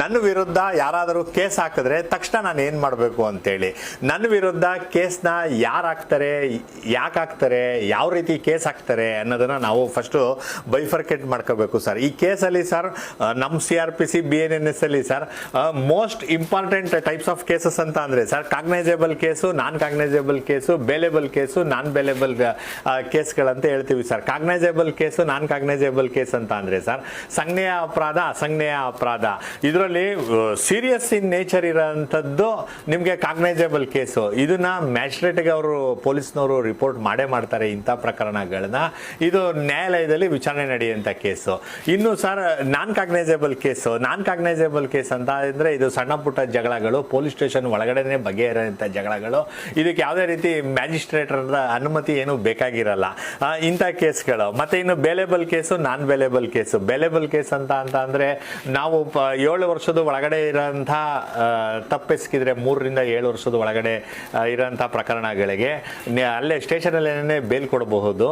ನನ್ನ ವಿರುದ್ಧ ಯಾರಾದರೂ ಕೇಸ್ ಹಾಕಿದ್ರೆ ತಕ್ಷಣ ನಾನು ಏನು ಮಾಡಬೇಕು ಅಂತೇಳಿ. ನನ್ನ ವಿರುದ್ಧ ಕೇಸ್ನ ಯಾರು ಹಾಕ್ತಾರೆ, ಯಾಕೆ ಹಾಕ್ತಾರೆ, ಯಾವ ರೀತಿ ಕೇಸ್ ಹಾಕ್ತಾರೆ ಅನ್ನೋದನ್ನ ನಾವು ಫಸ್ಟು ಬೈಫರ್ಕೇಟ್ ಮಾಡ್ಕೋಬೇಕು ಸರ್ ಈ ಕೇಸಲ್ಲಿ ಸರ್ ನಮ್ಮ C R P C B N N S ಅಲ್ಲಿ sir most important types of cases ಅಂತ ಅಂದರೆ sir cognizable case non cognizable case bailable case non bailable ಕೇಸ್ಗಳಂತ ಹೇಳ್ತೀವಿ sir cognizable case non cognizable case ಅಂತ ಅಂದರೆ sir ಸಂಜ್ಞೆಯ ಅಪರಾಧ, ಅಸಂಜ್ಞೆಯ ಅಪರಾಧ. ಇದರಲ್ಲಿ serious in nature ಇರೋಂಥದ್ದು ನಿಮಗೆ ಕಾಗ್ನೈಸೇಬಲ್ ಕೇಸು ಇದನ್ನ ಮ್ಯಾಜಿಸ್ಟ್ರೇಟ್ಗೆ ಅವರು, ಪೊಲೀಸ್ನವರು ರಿಪೋರ್ಟ್ ಮಾಡೇ ಮಾಡ್ತಾರೆ ಇಂಥ ಪ್ರಕರಣಗಳನ್ನ ಇದು ನ್ಯಾಯಾಲಯದಲ್ಲಿ ವಿಚಾರಣೆ ನಡೆಯುವಂಥ ಕೇಸು ಇನ್ನು sir non cognizable case non cognizable case ಅಂತ ಅಂದರೆ ಇದು ಸಣ್ಣ ಪುಟ್ಟ ಜಗಳಗಳು ಪೊಲೀಸ್ ಸ್ಟೇಷನ್ ಒಳಗಡೆನೆ ಬಗೆಹರಿಯುವಂಥ ಜಗಳಗಳು. ಇದಕ್ಕೆ ಯಾವುದೇ ರೀತಿ ಮ್ಯಾಜಿಸ್ಟ್ರೇಟರ್ ಅನುಮತಿ ಏನು ಬೇಕಾಗಿರಲ್ಲ. ಇಂಥ ಕೇಸ್ಗಳು. ಮತ್ತೆ ಇನ್ನು bailable case non bailable case bailable case ಅಂತ ಅಂತ ಅಂದರೆ ನಾವು ಪ- ಏಳು ವರ್ಷದ ಒಳಗಡೆ ಇರೋಂಥ ತಪ್ಪೆಸ್ಕಿದ್ರೆ ಮೂರರಿಂದ ಏಳು ವರ್ಷದ ಒಳಗಡೆ ಇರೋಂಥ ಪ್ರಕರಣಗಳಿಗೆ ಅಲ್ಲೇ ಅಲ್ಲೇ ಸ್ಟೇಷನಲ್ಲೇ ಬೇಲ್ ಕೊಡಬಹುದು.